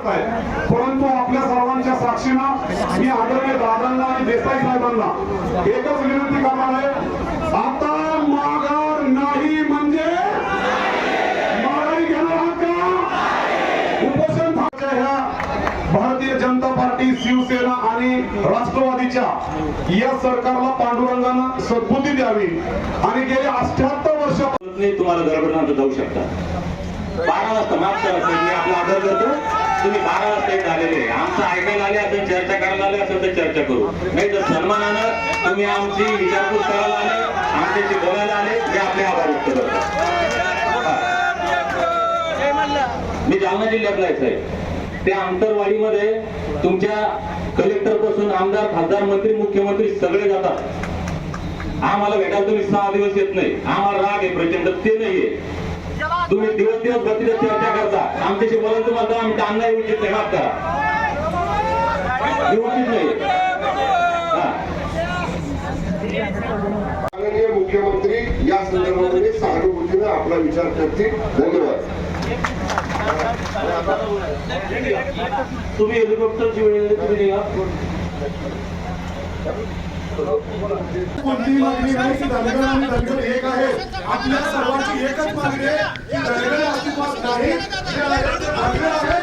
परंतु आपल्या सर्वांच्या साक्षीनं मी आदरणीय दादांना आणि देसाई साहेबांना एकच विनंती करणार आहे. आता माघार नाही म्हणजे माघारी घेणार आहात का? उपोषण ह्या भारतीय जनता पार्टी शिवसेना आणि राष्ट्रवादीच्या या सरकारला पांडुरंगानं सद्बुद्धी द्यावी. आणि गेले अठ्याहत्तर वर्ष तुम्हाला गडबडीनंतर जाऊ शकता. बारा वाजता माफ करा मी आपला आदर करतो. तुम्ही बारा वाजता येत आलेले आमचं ऐकायला आले असेल चर्चा करायला आले असेल तर चर्चा करू. नाही तर सन्मानानं तुम्ही आमची विचारपूस करायला आले आमच्याशी बोलायला आले ते आपले आभार व्यक्त करतो. मी जालना जिल्ह्यातला आहे साहेब. त्या आंतरवाडीमध्ये तुमच्या कलेक्टरपासून आमदार खासदार मंत्री मुख्यमंत्री सगळे जातात. आम्हाला भेटायला तुम्ही सहा दिवस येत नाही. आम्हाला राग आहे प्रचंड. ते नाहीये. तुम्ही दिवस दिवस बसले चर्चा करता. आमच्याशी बोलायला तुम्हाला तर आम्ही कांदा येऊ इच्छित नाही करा. माननीय मुख्यमंत्री या संदर्भामध्ये सहानुभूतीने आपला विचार करतील. धन्यवाद. तुम्ही हेलिकॉप्टरची वेळ तुम्ही निघा कोणतीही मागणी नाही की धनगर आणि धनगर एक आहे. आपल्या सर्वांची एकच मागणी आहे की धनगर अस्तित्वात नाही. धनगर आणि आहे.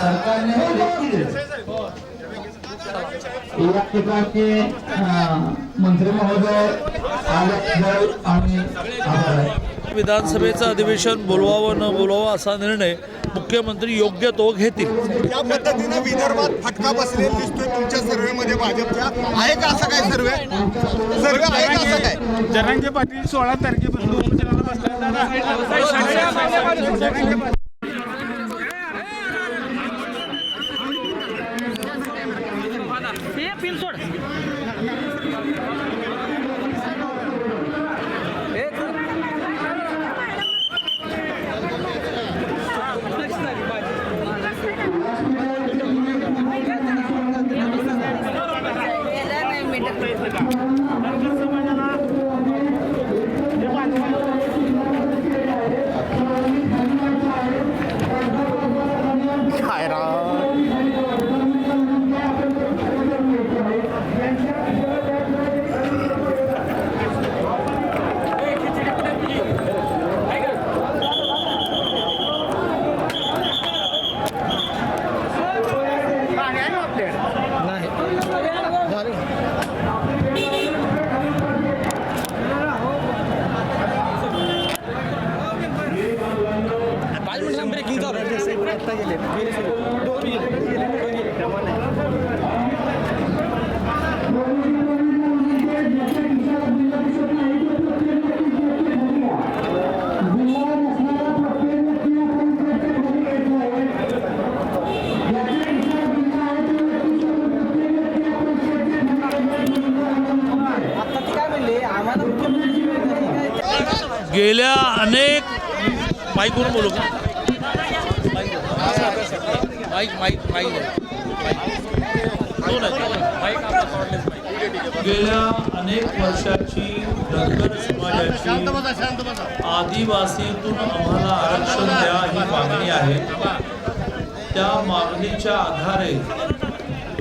सरकारने लेखी दिली. या ठिकाणी अं, मंत्री महोदय आम्ही आभार आहे. विधानसभेचं अधिवेशन बोलवावं न बोलवावं असा निर्णय मुख्यमंत्री योग्य तो घेतील. या पद्धतीनं विदर्भात फटका बसलेला दिसतोय तुमच्या सर्वेमध्ये भाजपच्या. आहे का असं काय सर्वे? सर्वे आहे का असं काय? जरांगे पाटील सोळा तारखेपासून उपोषणाला बसले गेल्या अनेक माईकवरून बोलू का? Mic mic mic. गेल्या अनेक वर्षाची धनगर समाजाची आदिवासीतून आम्हाला आरक्षण द्या ही मागणी आहे. त्या मागणीच्या आधारे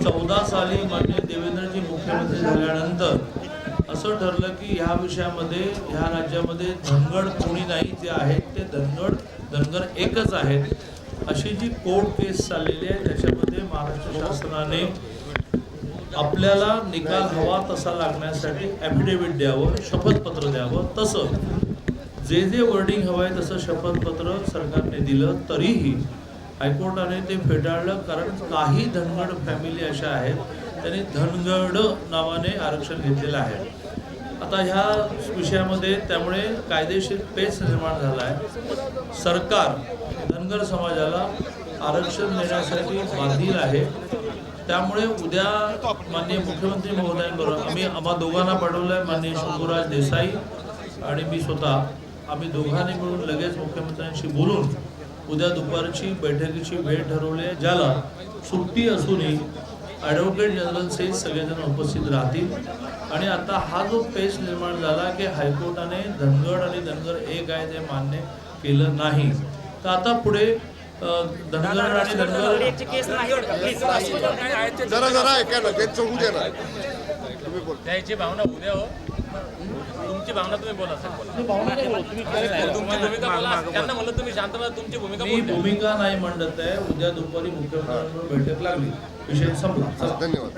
चौदा साली मान्य देवेंद्रजी मुख्यमंत्री झाल्यानंतर असं ठरलं की ह्या विषयामध्ये ह्या राज्यामध्ये धनगड कोणी नाही जे आहेत ते धनगड धनगर एकच आहेत. अशी जी कोर्ट केस चाललेली आहे त्याच्यामध्ये महाराष्ट्र शासनाने आपल्याला निकाल हवा तसा लागण्यासाठी ॲफिडेव्हिट द्यावं शपथपत्र द्यावं. तसं जे जे वर्डिंग हवं आहे तसं शपथपत्र सरकारने दिलं तरीही हायकोर्टाने ते फेटाळलं. कारण काही धनगड फॅमिली अशा आहेत त्यांनी धनगड नावाने आरक्षण घेतलेलं आहे. आता ह्या विषयामध्ये त्यामुळे कायदेशीर पेच निर्माण झाला आहे. सरकार धनगर समाजाला आरक्षण देण्यासाठी बांधील आहे. त्यामुळे उद्या माननीय मुख्यमंत्री महोदयांबरोबर आम्ही आम्हा दोघांना पाठवलं आहे माननीय शंभूराज देसाई आणि मी स्वतः. आम्ही दोघांनी मिळून लगेच मुख्यमंत्र्यांशी बोलून उद्या दुपारची बैठकीची वेळ ठरवली आहे ज्याला सुट्टी असूनही ॲडव्होकेट जनरल सहित सगळेजण उपस्थित राहतील. आणि आता हा जो पेच निर्माण झाला की हायकोर्टाने धनगड आणि धनगर एक आहे ते मान्य केलं नाही. तर आता पुढे अ, धनगर आणि धनगर. जरा जरा ऐका ना त्यांचं होऊ दे ना. तुम्ही बोल. त्याची भावना उद्या हो. तुमची भावना तुम्ही बोला सर बोला. तुमची भूमिका बोला. त्यांना म्हणलं तुम्ही शांत तुमची भूमिका मी बोलू द्या. भूमिका नाही म्हणत आहे. उद्या दुपारी मुख्यमंत्र्यांबरोबर बैठक लागली. विषय संपला. धन्यवाद.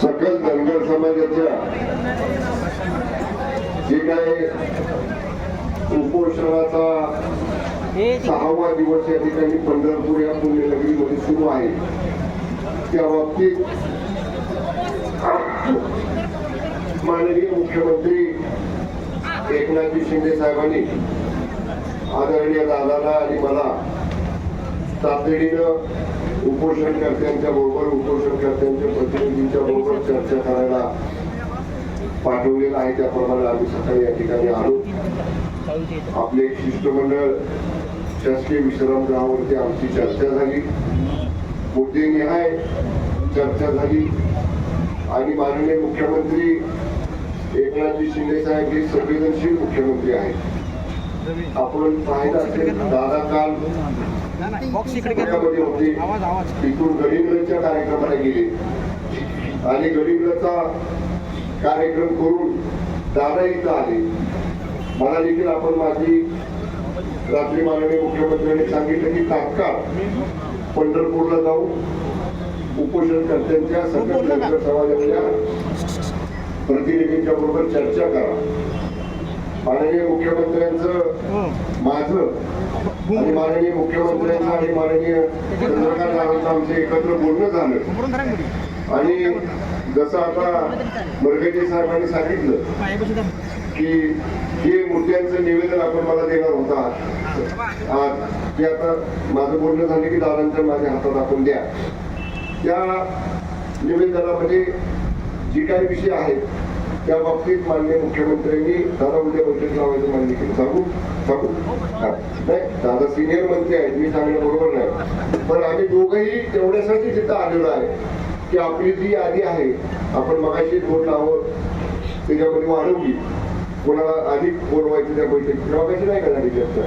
सकल धनगर समाजाच्या जे काही उपोषणाचा सहावा दिवस या ठिकाणी पंढरपूर या पुण्यनगरीमध्ये सुरू आहे. त्या बाबतीत माननीय मुख्यमंत्री एकनाथजी शिंदे साहेबांनी आदरणीय दादाला आणि मला तातडीनं उपोषणकर्त्यांच्या बरोबर उपोषणकर्त्यांच्या प्रतिनिधींच्या बरोबर चर्चा करायला पाठवलेलं आहे. त्याप्रमाणे आम्ही सकाळी या ठिकाणी आलो. आपले शिष्टमंडळ शासकीय विश्रामगृहावरती आमची चर्चा झाली. मुद्देनिहाय चर्चा झाली. आणि माननीय मुख्यमंत्री एकनाथजी शिंदे साहेब हे संवेदनशील मुख्यमंत्री आहेत. आपण पाहिलं असेल दादा काल पुण्यामध्ये होते. तिथून गडिंग्लजच्या कार्यक्रमाला गेले. आणि गडिंग्लजचा कार्यक्रम करून दादा इथं आले. मला देखील आपण माझी रात्री माननीय मुख्यमंत्र्यांनी सांगितलं की तात्काळ पंढरपूरला जाऊ उपोषणकर्त्यांच्या धनगर समाजाच्या प्रतिनिधींच्या बरोबर चर्चा करा. माननीय मुख्यमंत्र्यांचं माझं आणि माननीय मुख्यमंत्र्यांचं आणि माननीय चंद्रकांत आमचं एकत्र बोलणं झालं. आणि जसं आता मरगजे साहेबांनी सांगितलं की हे मुद्द्यांचं निवेदन आपण मला देणार होता. आज ते आता माझं बोलणं झालं की दादांच्या माझ्या हातात आपण द्या. त्या निवेदनामध्ये म्हणजे जी काही विषय आहेत त्या बाबतीत माननीय मुख्यमंत्र्यांनी दादा उद्या बैठक लावायचं मान्य केलं सांगू? सांगू नाही दादा सिनियर मंत्री आहेत मी सांगणं बरोबर नाही. पण आम्ही दोघंही तेवढ्यासाठी तिथं आलेलो आहे की आपली जी यादी आहे आपण मगाशी दोन नावं त्याच्यामध्ये वाढवली. कोणाला अधिक बोलवायचं त्या बैठकीत मगाशी नाही का झाली चर्चा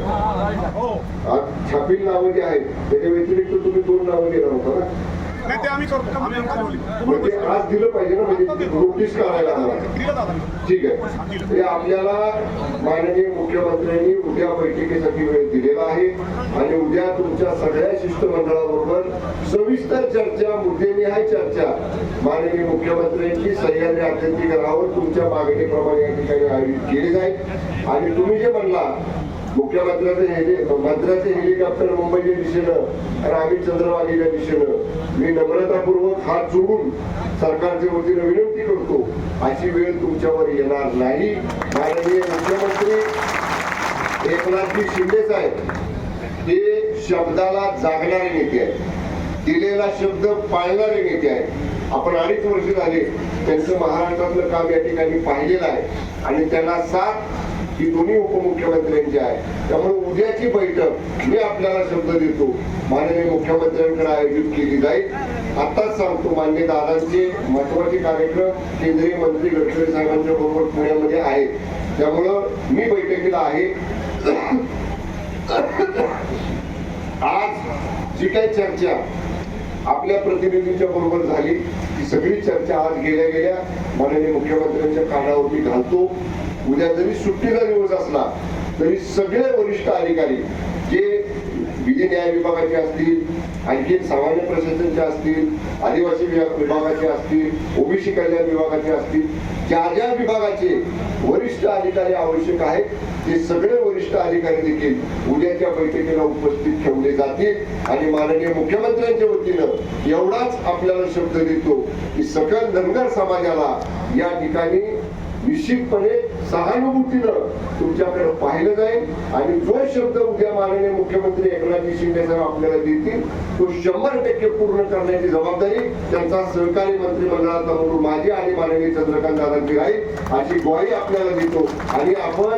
आज छापील नावं जी आहेत त्याच्या व्यतिरिक्त तुम्ही दोन नावं देणार होता ना? नाही ते आम्ही करतो. आम्ही. म्हणजे आज दिलं पाहिजे ना म्हणजे नोटीस दिलं दादा. ठीक आहे. हे आपल्याला माननीय मुख्यमंत्र्यांनी उद्या बैठकीसाठी वेळ दिलेला आहे. आणि उद्या तुमच्या सगळ्या शिष्टमंडळाबरोबर सविस्तर चर्चा मुद्देनिहाय चर्चा माननीय मुख्यमंत्र्यांची सह्याद्री अत्यंतिकरावर तुमच्या मागणीप्रमाणे या ठिकाणी आयोजित केली जाईल. आणि तुम्ही जे म्हणला मुख्यमंत्र्याचं हेली मंत्र्याचं हेलिकॉप्टर मुंबईच्या दिशेनं आणि आम्ही चंद्रवाडीच्या दिशेनं मी नम्रतापूर्वक हात जोडून सरकारच्या वतीनं विनंती करतो अशी वेळ तुमच्यावर येणार नाही. माननीय मुख्यमंत्री एकनाथजी शिंदे साहेब हे शब्दाला जागणारे नेते आहेत. दिलेला शब्द पाळणारे नेते आहेत. आपण अडीच वर्ष झाले त्यांचं महाराष्ट्रातलं काम या ठिकाणी पाहिलेलं आहे. आणि त्यांना साथ ही दोन्ही उपमुख्यमंत्र्यांची आहे त्यामुळे उद्याची बैठक मी आपल्याला शब्द देतो. माननीय मुख्यमंत्र्यांकडे आयोजित केली जाईल. आताच सांगतो मान्य दादांचे महत्त्वाचे कार्यक्रम केंद्रीय मंत्री गडकरी साहेबांच्या बरोबर पुण्यामध्ये आहेत. त्यामुळं मी बैठकीला आहे. आज जी काही चर्चा आपल्या प्रतिनिधींच्या बरोबर झाली ती सगळी चर्चा आज गेल्या गेल्या माननीय मुख्यमंत्र्यांच्या कानावरती घालतो. उद्या जरी सुट्टीचा दिवस असला तरी सगळे वरिष्ठ अधिकारी जे विधी न्याय विभागाचे असतील आणखी सामान्य प्रशासनचे असतील आदिवासी विभाग- विभागाचे असतील ओबीसी कल्याण विभागाचे असतील ज्या ज्या विभागाचे वरिष्ठ अधिकारी आवश्यक आहेत ते सगळे वरिष्ठ अधिकारी देखील उद्याच्या बैठकीला उपस्थित ठेवले जातील. आणि माननीय मुख्यमंत्र्यांच्या वतीनं एवढाच आपल्याला शब्द देतो की सकल धनगर समाजाला या ठिकाणी निश्चितपणे सहानुभूतीनं तुमच्याकडे पाहिलं जाईल. आणि जो शब्द उद्या माननीय मुख्यमंत्री एकनाथजी शिंदे साहेब आपल्याला देतील तो शंभर टक्के पूर्ण करण्याची जबाबदारी त्यांचा सहकारी मंत्रिमंडळाचा म्हणून माझी आणि माननीय चंद्रकांत दादांची राहील अशी ग्वाही आपल्याला देतो. आणि आपण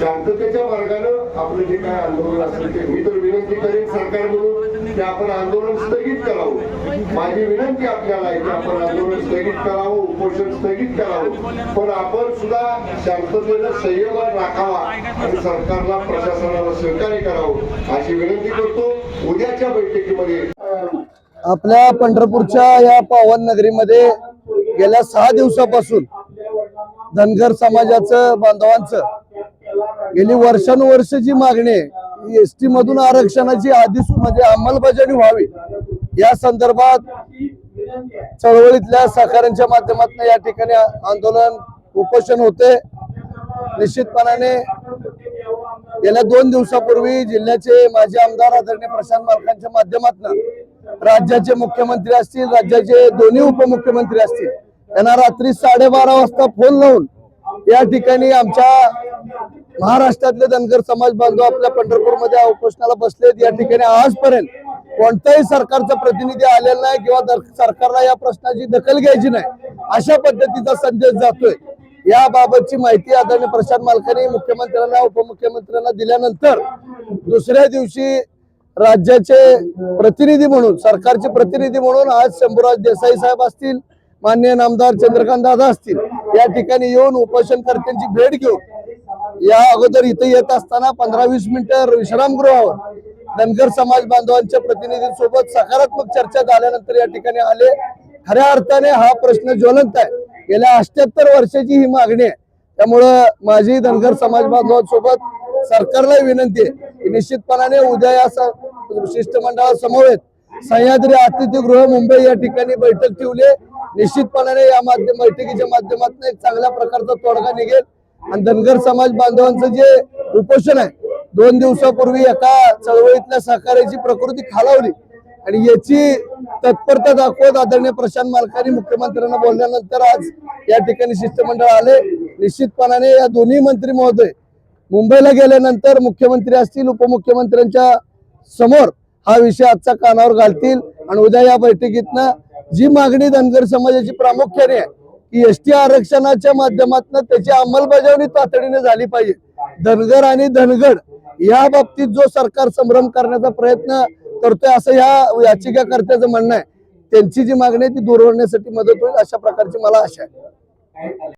शांततेच्या मार्गानं आपलं जे काय आंदोलन असेल ते मी तर विनंती करेन सरकार म्हणून की आपण आंदोलन स्थगित करावं. माझी विनंती आपल्याला आहे की आपण आंदोलन स्थगित करावं. उपोषण स्थगित करावं. पण आपण सुद्धा शांततेनं संयम राखावा आणि सरकारला प्रशासनाला सहकार्य करावं अशी विनंती करतो. उद्याच्या बैठकीमध्ये आपल्या पंढरपूरच्या या पावन नगरीमध्ये गेल्या सहा दिवसापासून धनगर समाजाचं बांधवांचं गेली वर्षानुवर्ष जी मागणी आहे एस टी मधून आरक्षणाची आधी म्हणजे अंमलबजावणी व्हावी या संदर्भात चळवळीतल्या सहकाऱ्यांच्या माध्यमातून या ठिकाणी आंदोलन उपोषण होते. निश्चितपणाने गेल्या दोन दिवसापूर्वी जिल्ह्याचे माजी आमदार आदरणीय प्रशांत मालकांच्या माध्यमातून राज्याचे मुख्यमंत्री असतील राज्याचे दोन्ही उपमुख्यमंत्री असतील त्यांना रात्री साडेबारा वाजता फोन लावून या ठिकाणी आमच्या महाराष्ट्रातले धनगर समाज बांधव आपल्या पंढरपूरमध्ये उपोषणाला बसलेत. या ठिकाणी आजपर्यंत कोणत्याही सरकारचा प्रतिनिधी आलेला नाही किंवा सरकारला या प्रश्नाची दखल घ्यायची नाही अशा पद्धतीचा संदेश जातोय. याबाबतची माहिती आदरणीय प्रशांत मालकांनी मुख्यमंत्र्यांना उपमुख्यमंत्र्यांना दिल्यानंतर दुसऱ्या दिवशी राज्याचे प्रतिनिधी म्हणून सरकारचे प्रतिनिधी म्हणून आज शंभूराज देसाई साहेब असतील माननीय नामदार चंद्रकांत दादा असतील या ठिकाणी येऊन उपोषणकर्त्यांची भेट घेऊन या अगोदर इथे येत असताना पंधरा वीस मिनिटं विश्रामगृहावर धनगर समाज बांधवांच्या प्रतिनिधींसोबत सकारात्मक चर्चा झाल्यानंतर या ठिकाणी आले. खऱ्या अर्थाने हा प्रश्न ज्वलंत आहे. गेल्या अष्ट्याहत्तर वर्षाची ही मागणी आहे. त्यामुळं माझी धनगर समाज बांधवांसोबत सरकारला विनंती आहे की निश्चितपणाने उद्या या शिष्टमंडळासमवेत सह्याद्री अतिथीगृह मुंबई या ठिकाणी बैठक ठेवली निश्चितपणाने या माध्यम बैठकीच्या माध्यमातून एक चांगल्या प्रकारचा तोडगा निघेल. आणि धनगर समाज बांधवांचं जे उपोषण आहे दोन दिवसापूर्वी एका चळवळीतल्या सहकार्याची प्रकृती खालावली. आणि याची तत्परता दाखवत आदरणीय प्रशांत मालकांनी मुख्यमंत्र्यांना बोलल्यानंतर आज या ठिकाणी शिष्टमंडळ आले. निश्चितपणाने या दोन्ही मंत्री महोदय मुंबईला गेल्यानंतर मुख्यमंत्री असतील उपमुख्यमंत्र्यांच्या समोर हा विषय आजचा कानावर घालतील. आणि उद्या या बैठकीतनं जी मागणी धनगर समाजाची प्रामुख्याने आहे की एस टी आरक्षणाच्या माध्यमातून त्याची अंमलबजावणी तातडीने झाली पाहिजे. धनगर आणि धनगड या बाबतीत जो सरकार संभ्रम करण्याचा प्रयत्न करतोय असं या याचिकाकर्त्याचं म्हणणं आहे. त्यांची जी मागणी आहे ती दूर होण्यासाठी मदत होईल अशा प्रकारची मला आशा आहे.